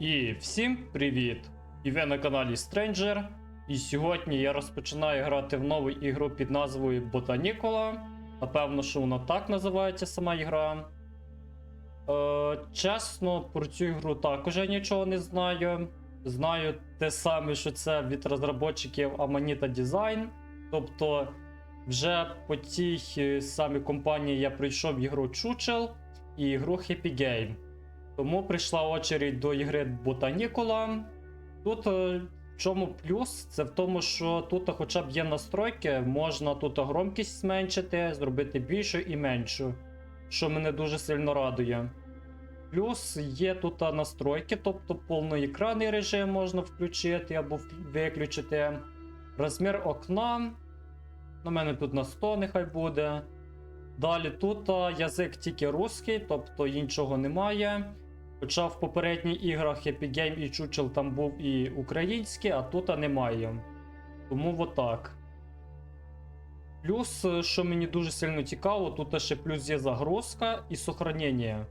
І всім привіт! І ви на каналі Stranger. І сьогодні я розпочинаю грати в нову ігру під назвою Ботанікола. Напевно, що вона так називається сама ігра. Е, чесно, про цю ігру також я нічого не знаю. Знаю те саме, що це від розробників Amanita Design. Тобто, вже по тій е, самій компанії я прийшов ігру Чучел і ігру Happy Game. Тому прийшла очередь до ігри Ботанікула. Тут е, в чому плюс? Це в тому, що тут хоча б є настройки, можна тут громкість зменшити, зробити більшу і меншу, що мене дуже сильно радує. Плюс є тут настройки, тобто повноекранний режим можна включити або виключити. Розмір окна. На мене тут на 100 нехай буде. Далі тут язик тільки русський, тобто іншого немає. Хоча в попередніх іграх Happy Game і Чучел там був і український, а тут немає. Тому отак. Плюс, е, що мені дуже сильно цікаво, тут ще плюс є загрузка і сохранення.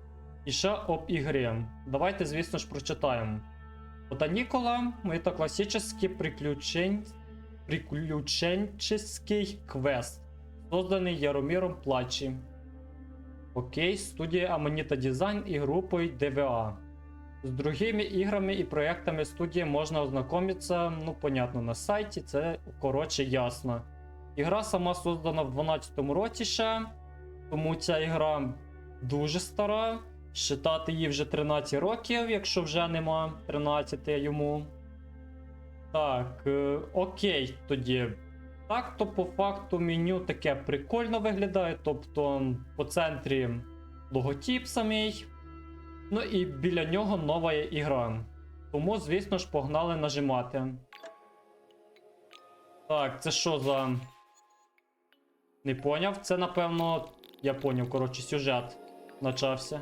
І ще об ігрі. Давайте, звісно ж, прочитаємо. Ботанікола это классический приключень... приключенческий квест, созданный Яромиром Плачі. Окей, студія Amanita Design і групою DVA. З другими іграми і проектами студії можна ознакомитися, ну, понятно, на сайті, це коротше ясно. Ігра сама создана в 12-му році ще, тому ця ігра дуже стара. Считати її вже 13 років, якщо вже нема 13 йому. Так, е, окей, тоді. Так, то по факту меню таке прикольно виглядає. Тобто по центрі логотип самий. Ну і біля нього нова ігра. Тому, звісно ж, погнали нажимати. Так, це що за. Не поняв? Це, напевно, я поняв, коротше, сюжет почався.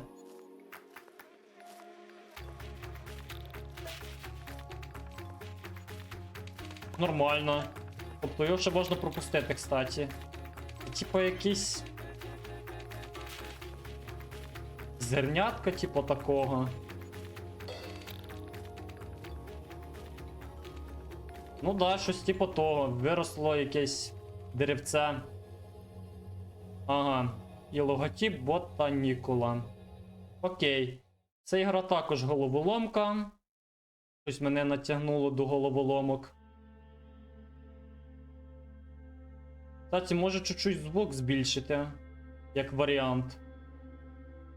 Нормально. Тобто його ще можна пропустити, кстати. Типа якісь. Зернятка, типу такого. Ну да, щось типу того. Виросло якесь деревце. Ага. І логотип Ботанікула. Окей. Ця ігра також головоломка. Щось мене натягнуло до головоломок. Кстати, може чуть-чуть звук збільшити, як варіант.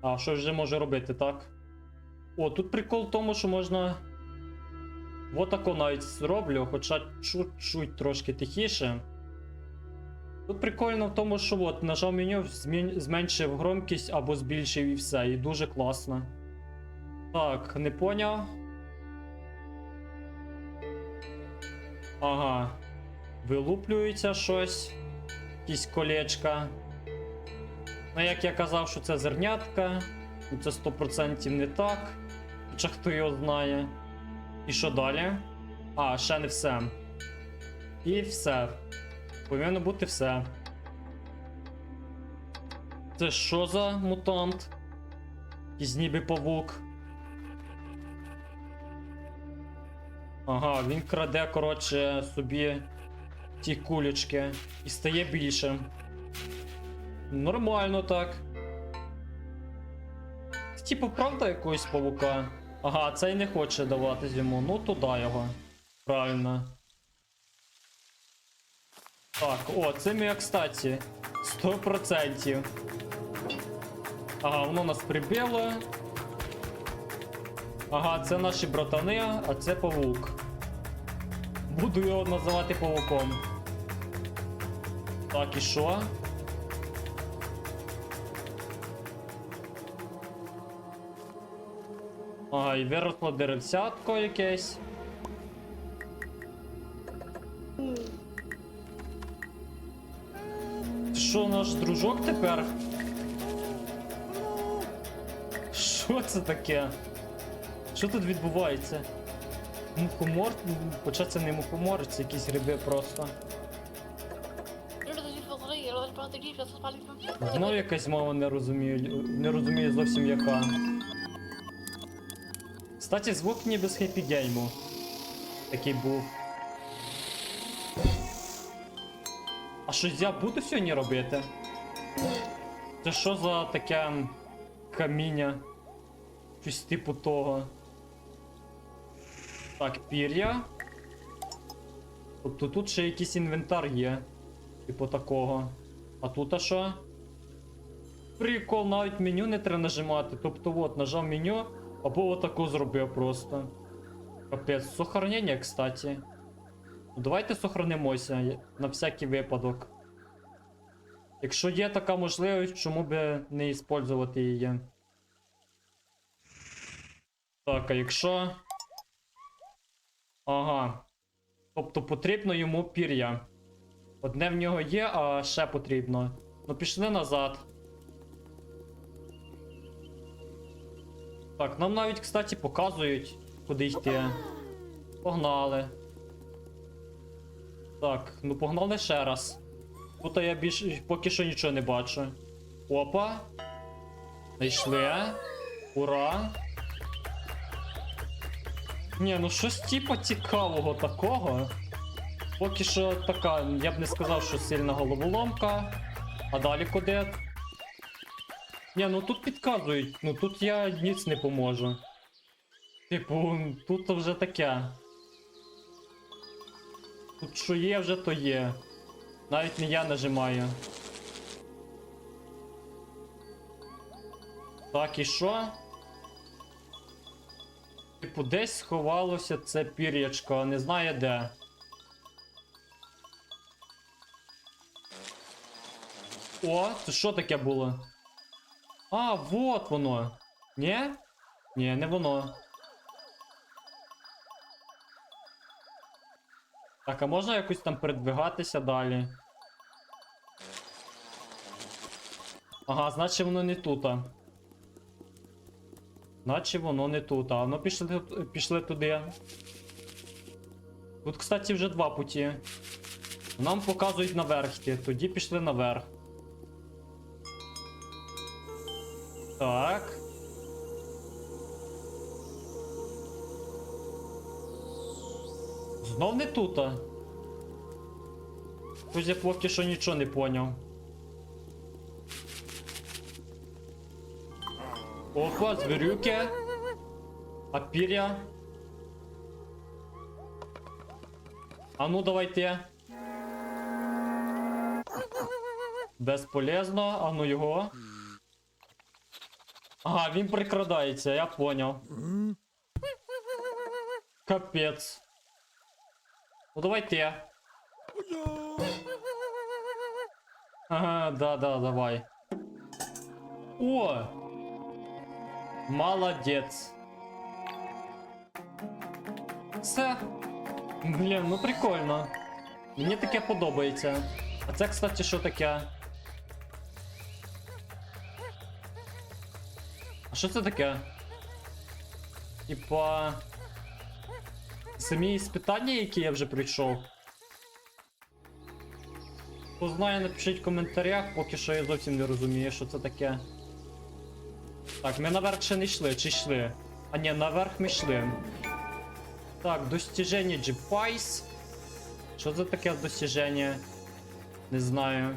А, що вже може робити, так? О, тут прикол в тому, що можна. Вот тако навіть зроблю, хоча чуть-чуть трошки тихіше. Тут прикольно в тому, що от, нажав меню, зменшив громкість або збільшив і все, і дуже класно. Так, не поняв. Ага. Вилуплюється щось якісь колечка. Ну, як я казав, що це зернятка, ну це 100% не так. Хоча хто його знає. І що далі? А, ще не все. І все. Повинно бути все. Це що за мутант? Якийсь ніби павук. Ага, він краде, коротше, собі ті кулечки і стає більше. Нормально так. Типу правда якогось павука? Ага, цей не хоче даватись йому. Ну туди його. Правильно. Так, о, це мій, кстати. 100%. Ага, воно нас прибило. Ага, це наші братани, а це павук. Буду його називати павуком. Так, і що? І виросло деревцятко якесь. Що, наш дружок тепер? Що це таке? Що тут відбувається? Мухомор? Хоча це не мухомор, це якісь гриби просто. Знову якась мова не розумію, не розумію зовсім яка. Кстати, звук ніби з хеппі гейму. Такий був. А щось я буду сьогодні робити? Це що за таке каміння? Щось типу того. Так, пір'я. Тобто тут ще якийсь інвентар є. Типу такого. А тут а що? Прикол, навіть меню не треба нажимати. Тобто от, нажав меню, або отаку зробив просто. Капець, сохранення, кстати. Ну, давайте сохранимося на всякий випадок. Якщо є така можливість, чому би не іспользувати її? Так, а якщо. Ага. Тобто потрібно йому пір'я. Одне в нього є, а ще потрібно. Ну пішли назад. Так, нам навіть, кстати, показують, куди йти. Погнали. Так, ну погнали ще раз. Тут я більш поки що нічого не бачу. Опа. Знайшли. Ура. Ні, ну щось типу цікавого такого. Поки що така, я б не сказав, що сильна головоломка. А далі куди? Ні, ну тут підказують, ну тут я ніц не поможу. Типу, тут вже таке. Тут що є, вже то є. Навіть не я нажимаю. Так, і що? Типу, десь сховалося це пір'ячко, не знає де. О, це що таке було? А, вот воно. Ні? Ні, не воно. Так, а можна якось там передвигатися далі? Ага, значить воно не тут. Наче воно не тут. А ну пішли, пішли туди. Тут, кстати, вже два путі. Нам показують наверх тоді пішли наверх. Так. Знов не тут. Щось я поки що нічого не поняв. Опа, звірюки. А. А ну давайте. Безполезно, а ну його. Ага, він прикрадається, я поняв. Капець. Ну давайте. Ага, да, да, давай. О! Молодець. Все. Блін, ну прикольно. Мені таке подобається. А це, кстати, що таке? А що це таке? Типа. Самі іспитання, які я вже пройшов. Хто знає, напишіть в коментарях, поки що я зовсім не розумію, що це таке. Так, ми наверх ще не йшли, чи йшли? А ні, наверх ми йшли. Так, достіження G-Pies. Що це таке достіження? Не знаю.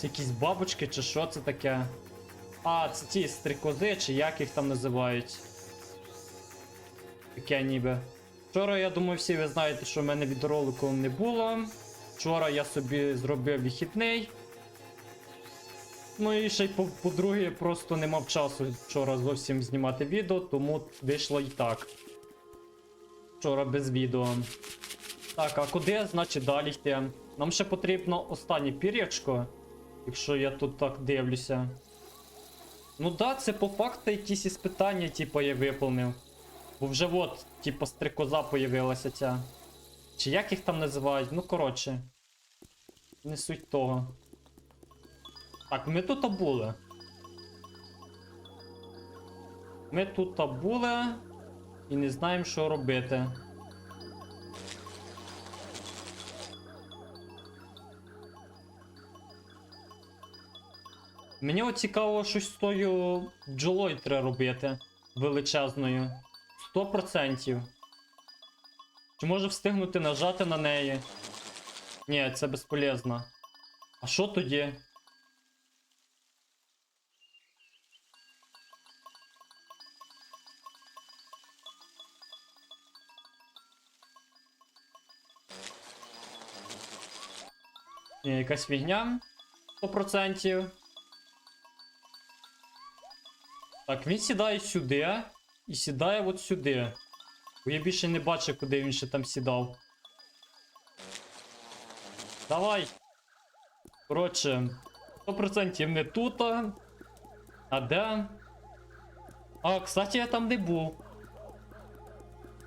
Це якісь бабочки, чи що це таке? А, це ті стрикози, чи як їх там називають. Таке ніби. Вчора, я думаю, всі ви знаєте, що в мене відеоролику не було. Вчора я собі зробив вихідний. Ну і ще й по- по-друге, просто не мав часу вчора зовсім знімати відео, тому вийшло і так. Вчора без відео. Так, а куди, значить, далі йти? Нам ще потрібно останнє пір'ячко, якщо я тут так дивлюся. Ну да, це по факту якісь іспитання, типу, я виповнив. Бо вже от, типу, стрикоза появилася ця. Чи як їх там називають? Ну, коротше. Не суть того. Так, ми тут були. Ми тут були і не знаємо, що робити. Мені цікаво, щось з тою бджолою треба робити. Величезною. 100%. Чи може встигнути нажати на неї? Ні, це безполезно. А що тоді? Ні, якась фігня. 100%. Так, він сідає сюди і сідає от сюди. Бо я більше не бачу, куди він ще там сідав. Давай. Коротше, 100% не тут. А де? А, кстати, я там не був.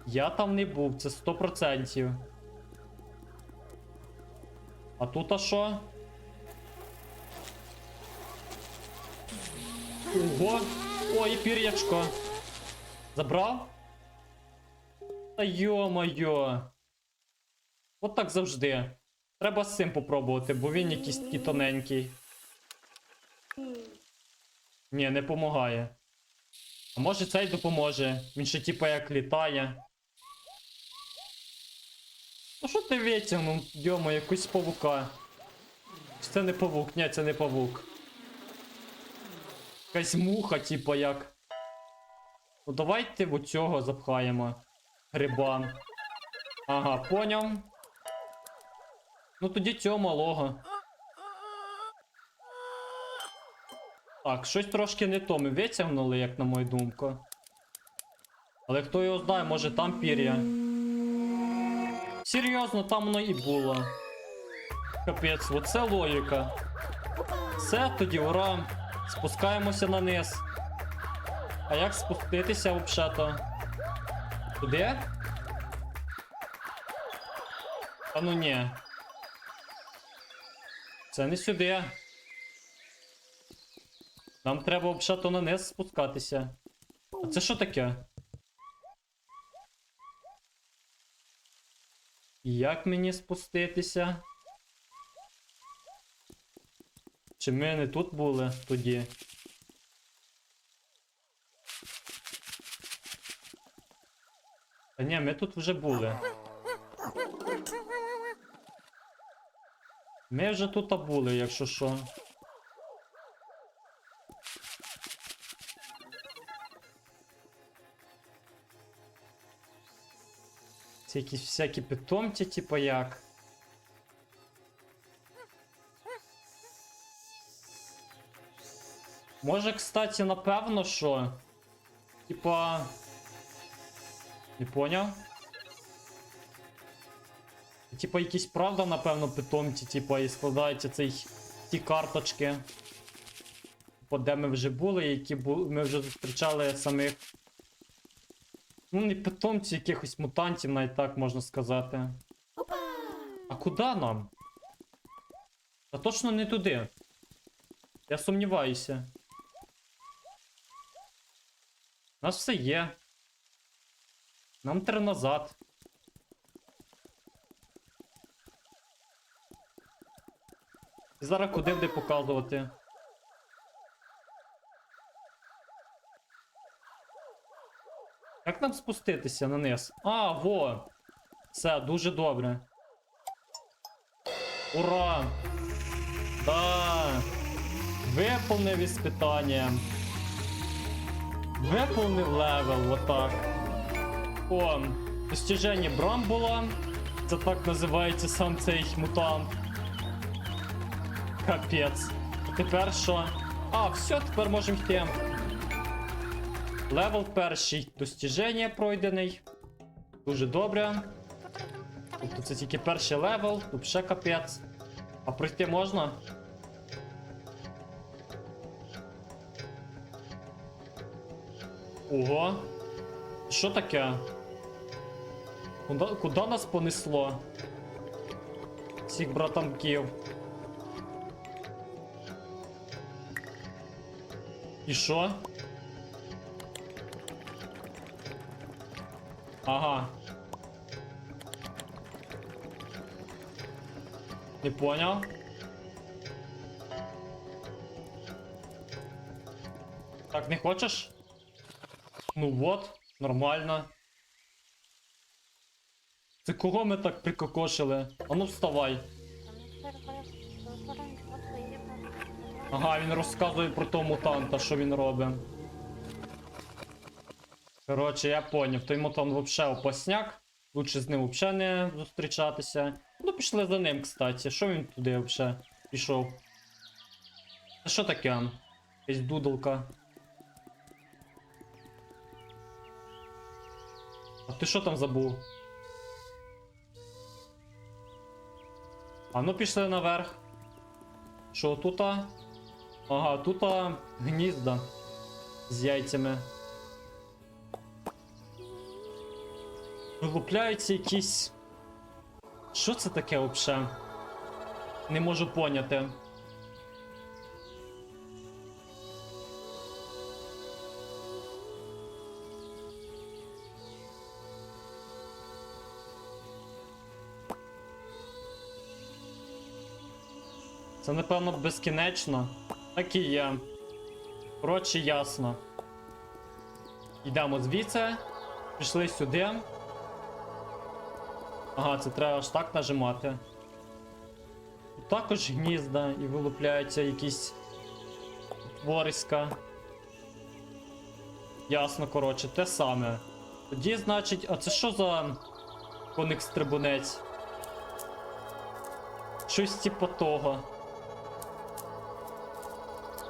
Я там не був, це 100%. А тут а що? Ого! Ой, пір'ячко. Забрав? Та йо-моє. От так завжди. Треба з цим попробувати, бо він якийсь такий тоненький. Ні, не помагає. А може цей допоможе. Він ще типа як літає. Ну що ти витягнув, йомо, якусь павука. Це не павук? Ні, це не павук. Якась муха, типа як. Ну давайте в цього запхаємо. Гриба. Ага, поняв. Ну тоді цього малого. Так, щось трошки не то ми витягнули, як на мою думку. Але хто його знає, може там пір'я. Серйозно, там воно і було. Капець, оце логіка. Все, тоді ура. Спускаємося на низ. А як спуститися взагалі-то? Туди? А ну ні. Це не сюди. Нам треба взагалі-то на низ спускатися. А це що таке? Як мені спуститися? Чи ми не тут були тоді? Та ні, ми тут вже були. Ми вже тут були, якщо що. Це якісь всякі питомці, типа як. Може, кстати, напевно, що. Типа. Не поняв? Типа якісь правда, напевно, питомці, типа, і складаються цей, ті карточки. Типа, де ми вже були, які бу... ми вже зустрічали самих. Ну, не питомці якихось мутантів, навіть так можна сказати. А куди нам? Та точно не туди. Я сумніваюся. У нас все є. Нам треба назад. І зараз куди буде показувати? Як нам спуститися на низ? А, во! Все, дуже добре. Ура! Да! Виповнив іспитання. Виповнив левел, отак. О, достіження Брамбула. Це так називається сам цей мутант. Капець. А тепер що? А, все, тепер можемо йти. Левел перший достіження пройдений. Дуже добре. Тобто це тільки перший левел, тут ще капець. А пройти можна? Ого. Що таке? Куда, куди нас понесло? Всіх братанків. І що? Ага. Не понял. Так, не хочеш? Ну вот, нормально. Це кого ми так прикокошили? А ну вставай. Ага, він розказує про того мутанта, що він робить. Коротше, я поняв, той мутант вообще опасняк. Лучше з ним взагалі не зустрічатися. Ну, пішли за ним, кстати. Що він туди взагалі пішов? Це що таке? Якась дудалка. А ти що там забув? А ну пішли наверх. Що тут? Ага, тут гнізда з яйцями. Вилупляються якісь. Що це таке взагалі? Не можу поняти. Це напевно безкінечно. Так і є. Коротше, ясно. Йдемо звідси. Пішли сюди. Ага, це треба аж так нажимати. Тут також гнізда і вилупляються якісь твориська. Ясно, коротше, те саме. Тоді, значить, а це що за коник стрибунець? Щось типу того.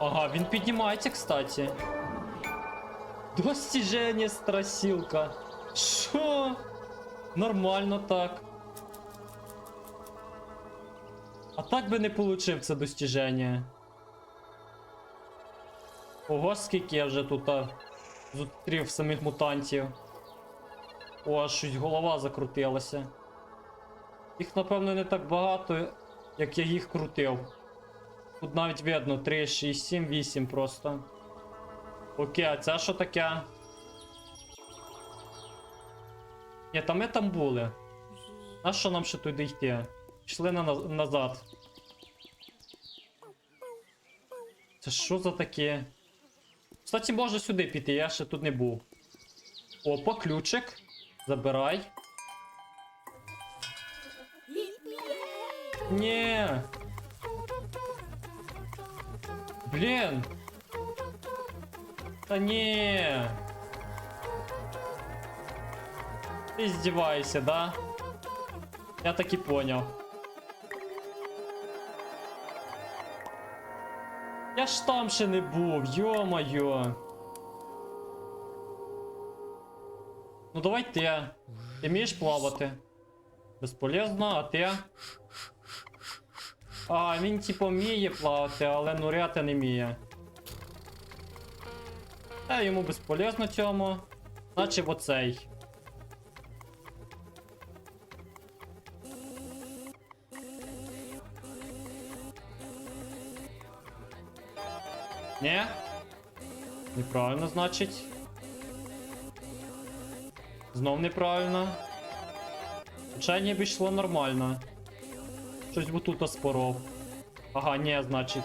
Ага, він піднімається, кстати. Достіження страсілка. Що? Нормально так. А так би не получив це достіження. Ого, скільки я вже тут а, зустрів самих мутантів. О, аж щось голова закрутилася. Їх, напевно, не так багато, як я їх крутив. Тут навіть видно 3, 6, 7, 8 просто. Окей, а це що таке? Ні, там ми там були. А що нам ще туди йти? Пішли на, назад. Це що за таке? Кстати, можна сюди піти, я ще тут не був. Опа, ключик. Забирай. Ні. Блін. Та ні. Ти здіваєшся, да? Я так і поняв. Я ж там ще не був, йо-моє. Ну давай ти. Ти вмієш плавати? Безполезно, а ти? А, він типу вміє плавати, але нуряти не вміє. Та йому безполезно цьому. Значить оцей. Ні? Неправильно, значить. Знов неправильно. Хоча ніби йшло нормально. Щось би тут споров. Ага, ні, значить.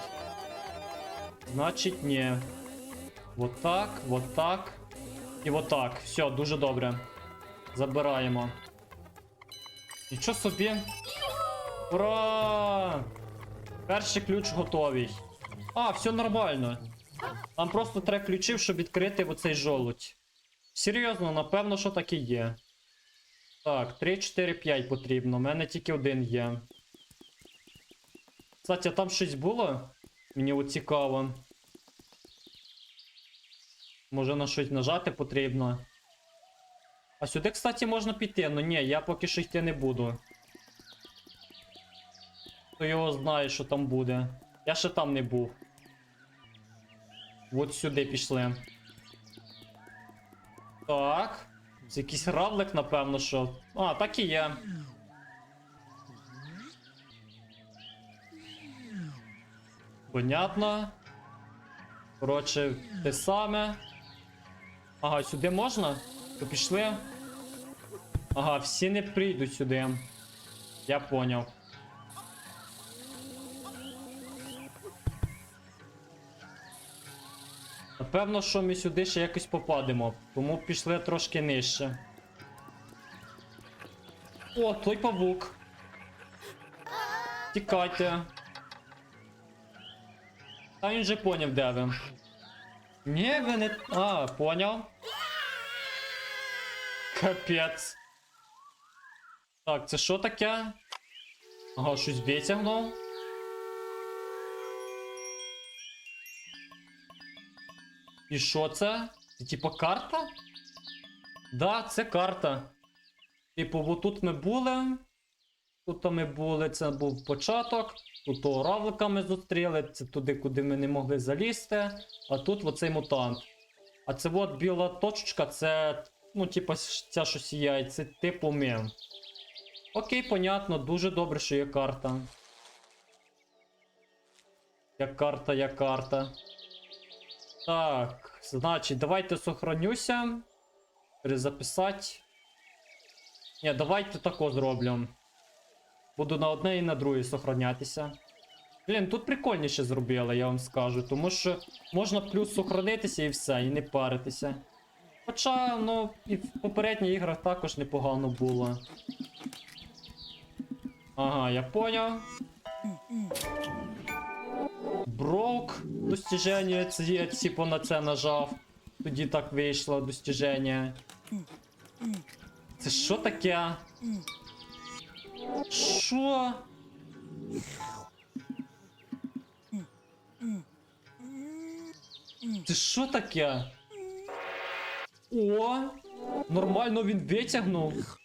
Значить, ні. Вот так, вот так. І вот так. Все, дуже добре. Забираємо. Нічого собі. Ура! Перший ключ готовий. А, все нормально. Нам просто треба ключів, щоб відкрити оцей жолудь. Серйозно, напевно, що так і є. Так, 3, 4, 5 потрібно. У мене тільки один є. Кстати, а там щось було? Мені от цікаво. Може на щось нажати потрібно. А сюди, кстати, можна піти. Ну ні, я поки що йти не буду. Хто його знає, що там буде. Я ще там не був. От сюди пішли. Так. Це якийсь равлик, напевно, що. А, так і є. Понятно. Коротше, те саме. Ага, сюди можна? То пішли. Ага, всі не прийдуть сюди. Я поняв. Напевно, що ми сюди ще якось попадемо, тому пішли трошки нижче. О, той павук. Тікайте. Та він же поняв, де ви. Ні, ви не. А, поняв. Капець. Так, це що таке? Ага, щось витягнув. І що це? Це типа карта? Да, це карта. Типу, бо тут ми були. Тут ми були, це був початок. Тут равлика ми зустріли, це туди, куди ми не могли залізти. А тут оцей мутант. А це от біла точечка, це. Ну, типа, ця що сіяє, це типу ми. Окей, понятно, дуже добре, що є карта. Як карта, як карта. Так, значить, давайте сохранюся. Перезаписати. Ні, давайте тако зроблю. Буду на одне і на друге сохранятися. Блін, тут прикольніше зробили, я вам скажу, тому що можна плюс сохранитися і все, і не паритися. Хоча, ну, і в попередніх іграх також непогано було. Ага, я поняв. Брок достіження, я типу на це нажав. Тоді так вийшло достіження. Це що таке? Що? Це що таке? О! Нормально він витягнув.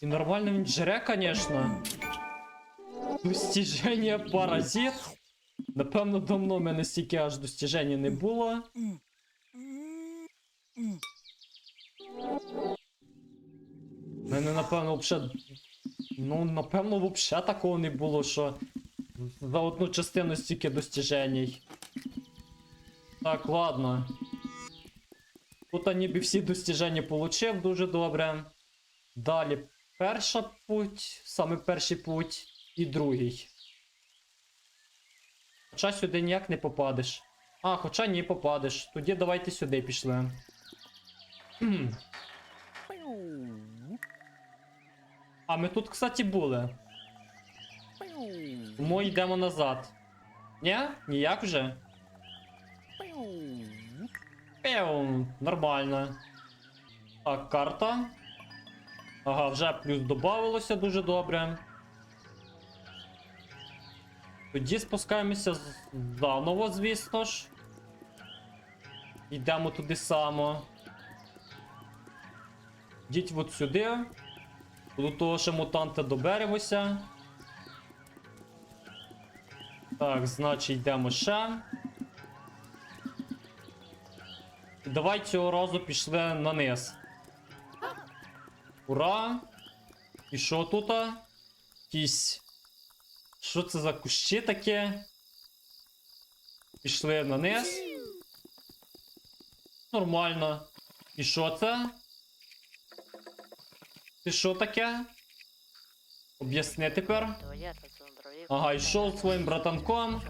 І нормально він жре, конечно. Достіження паразит. Напевно, давно в мене стільки аж достіження не було. У мене, напевно, взагалі. Ну, напевно, взагалі такого не було, що за одну частину стільки достіжень. Так, ладно. Тут ніби всі достіження получив дуже добре. Далі перша путь, саме перший путь і другий. Хоча сюди ніяк не попадеш. А, хоча ні, попадеш. Тоді давайте сюди пішли. А ми тут, кстати, були. Тому йдемо назад. Ні? Ніяк вже? Пеум, нормально. Так, карта. Ага, вже плюс додавалося дуже добре. Тоді спускаємося заново, звісно ж. Йдемо туди само. Йдіть от сюди. До того, що мутанта доберемося. Так, значить йдемо ще. Давай цього разу пішли на низ. Ура! І що тут? Якісь. Що це за кущі таке? Пішли на низ. Нормально. І що це? Ти що таке? Об'ясни тепер. Ага, йшов своїм братанком.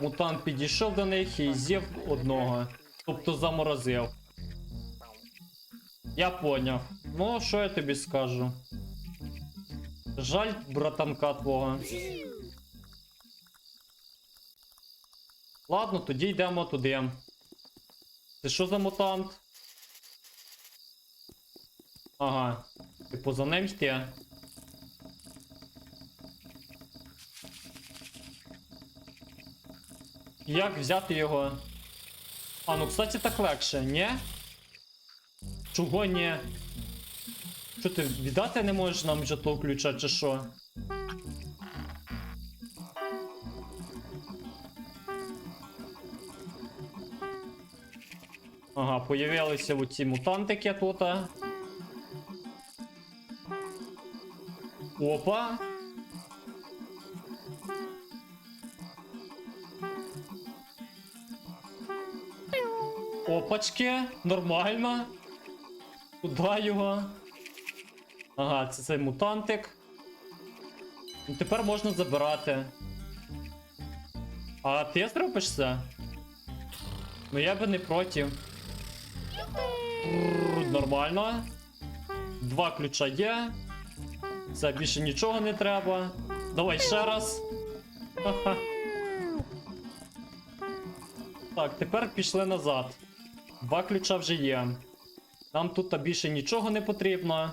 Мутант підійшов до них і з'їв одного. Тобто заморозив. Я поняв. Ну, що я тобі скажу? Жаль братанка твого. Ладно, тоді йдемо туди. Це що за мутант? Ага. Типу за ним йти. Як взяти його? А, ну кстати, так легше, ні? Чого ні? Що ти віддати не можеш нам вже того ключа, чи що? Ага, появилися оці мутантики тут. Опа. Опачки, нормально. Куда його? Ага, це цей мутантик. Ну, тепер можна забирати. А ти зробиш це? Ну я би не проти. Нормально. Два ключа є. Це більше нічого не треба. Давай ще раз. Так, тепер пішли назад. Два ключа вже є. Нам тут більше нічого не потрібно.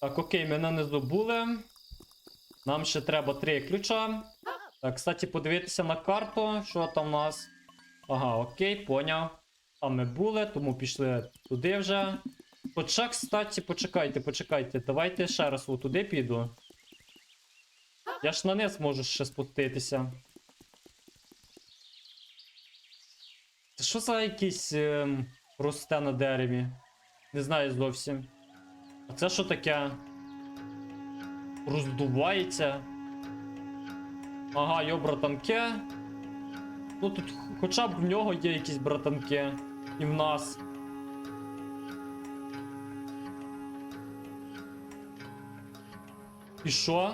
Так, окей, ми на низу були. Нам ще треба три ключа. Так, кстати, подивитися на карту, що там у нас. Ага, окей, поняв. Там ми були, тому пішли туди вже. Хоча, кстати, почекайте, почекайте. Давайте ще раз туди піду. Я ж на низ можу ще спуститися. Це що за якийсь ем, росте на дереві? Не знаю зовсім. А це що таке? Роздувається. Ага, йо братанке. Ну тут хоча б в нього є якісь братанки. І в нас. І що?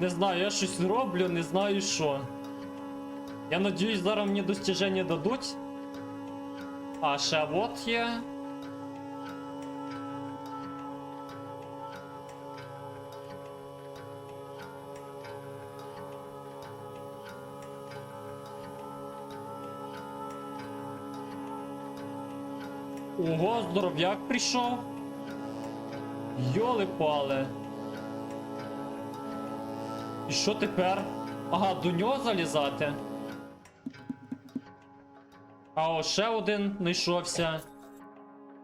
Не знаю, я щось роблю, не знаю що. Я надіюсь, зараз мені достіження дадуть. А ще от є. Здоров'як прийшов. Йоли пали. І що тепер? Ага, до нього залізати. А о, ще один знайшовся.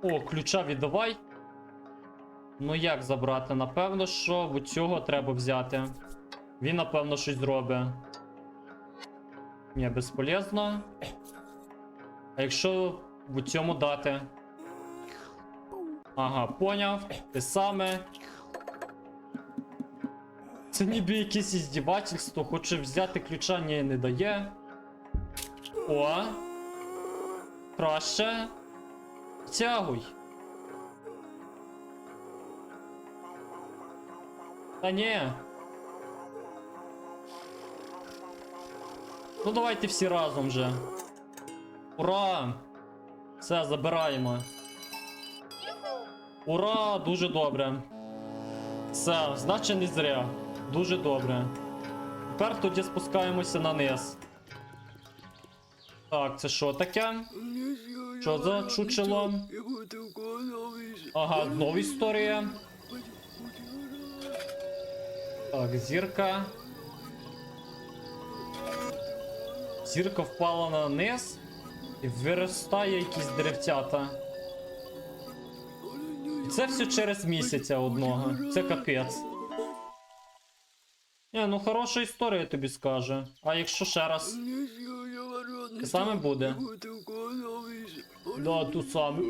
О, ключа віддавай. Ну як забрати? Напевно, що в цього треба взяти. Він, напевно, щось зробить. Ні, безполезно. А якщо в цьому дати? Ага, поняв. Те саме. Це ніби якесь іздівательство, хоче взяти ключа, ні, не дає. О. Краще. Тягуй. Та ні. Ну давайте всі разом вже. Ура! Все, забираємо. Ура! Дуже добре. Все, значить не зря. Дуже добре. Тепер тоді спускаємося на низ. Так, це що таке? Що за чучело? Ага, знову історія. Так, зірка. Зірка впала на низ і виростає якісь деревцята. Це все через місяця одного. Це капець. Не, ну хороша історія тобі скаже. А якщо ще раз? Те саме буде. Да, ту саме.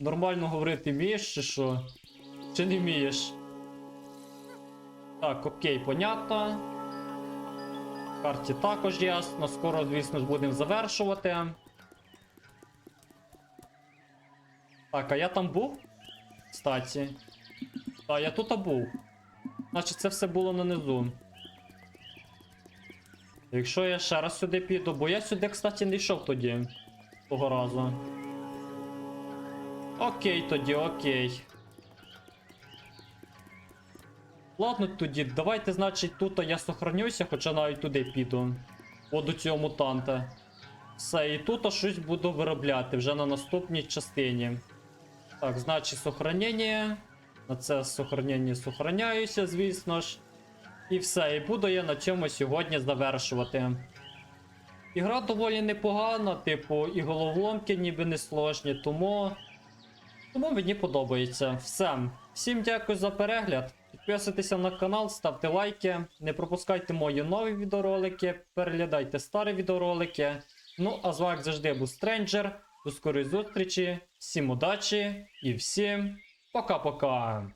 Нормально говорити вмієш чи що? Чи не вмієш? Так, окей, понятно. В карті також ясно. Скоро, звісно ж, будемо завершувати. Так, а я там був? Кстати. Так, я тут був. Значить, це все було нанизу. Якщо я ще раз сюди піду, бо я сюди, кстати, не йшов тоді. Того разу. Окей, тоді, окей. Ладно тоді, давайте, значить, тут я сохранюся, хоча навіть туди піду. От до цього мутанта. Все, і тут щось буду виробляти вже на наступній частині. Так, значить, сохранення. На це сохранення сохраняюся, звісно ж. І все, і буду я на цьому сьогодні завершувати. Ігра доволі непогана, типу, і головоломки ніби не сложні, тому. Тому мені подобається. Все. Всім дякую за перегляд. Підписуйтеся на канал, ставте лайки, не пропускайте мої нові відеоролики, переглядайте старі відеоролики. Ну, а з вами завжди був Стренджер. До скорої зустрічі, всім удачі і всім пока-пока.